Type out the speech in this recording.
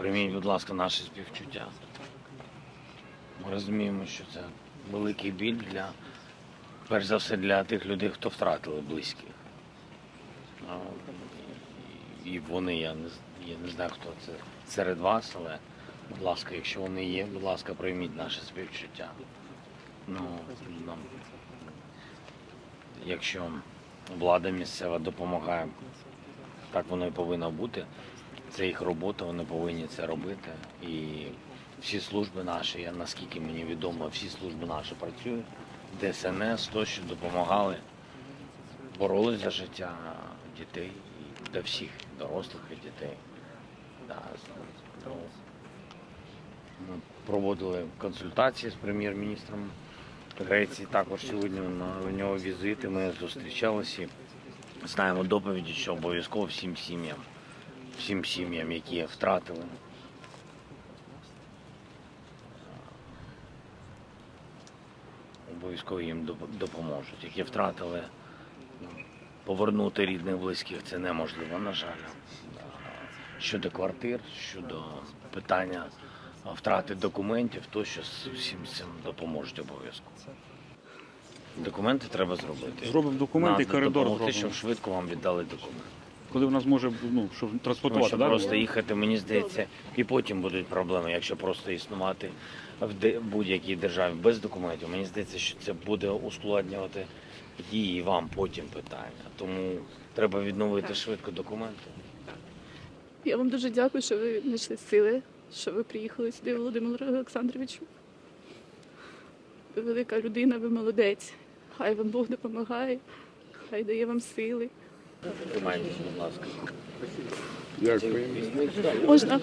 Прийміть, будь ласка, наші співчуття. Ми розуміємо, що це великий біль для, перш за все, для тих людей, хто втратили близьких. І вони, я не, я не знаю, хто це серед вас, але, будь ласка, якщо вони є, будь ласка, прийміть наше співчуття. Ну, нам, якщо влада місцева допомагає, так воно і повинно бути. Це їх робота, вони повинні це робити. І всі служби наші, наскільки мені відомо, всі служби наші працюють. ДСНС, то, що допомагали, боролись за життя дітей, для всіх, дорослих і дітей. Да, ну, Ми проводили консультації з прем'єр-міністром Греції. Також сьогодні у нього візити. Ми зустрічалися. Знаємо доповіді, що обов'язково всім сім'ям всім сім'ям, які втратили. Обов'язково їм допоможуть. Які втратили ну, повернути рідних близьких, це неможливо, на жаль. Щодо квартир, щодо питання втрати документів, то що з всім цим допоможуть обов'язково. Документи треба зробити. Зробимо документи коридор допомогти, зробимо. щоб швидко вам віддали документи. Коли в нас може ну, щоб транспортувати, да? просто їхати, мені здається, і потім будуть проблеми, якщо просто існувати в будь-якій державі без документів. Мені здається, що це буде ускладнювати їй і вам потім питання. Тому треба відновити швидко документи. Я вам дуже дякую, що ви знайшли сили, що ви приїхали сюди, Володимир Олександровичу. Ви велика людина, ви молодець. Хай вам Бог допомагає, хай дає вам сили. Тримайтесь, будь ласка. Дякую. Можна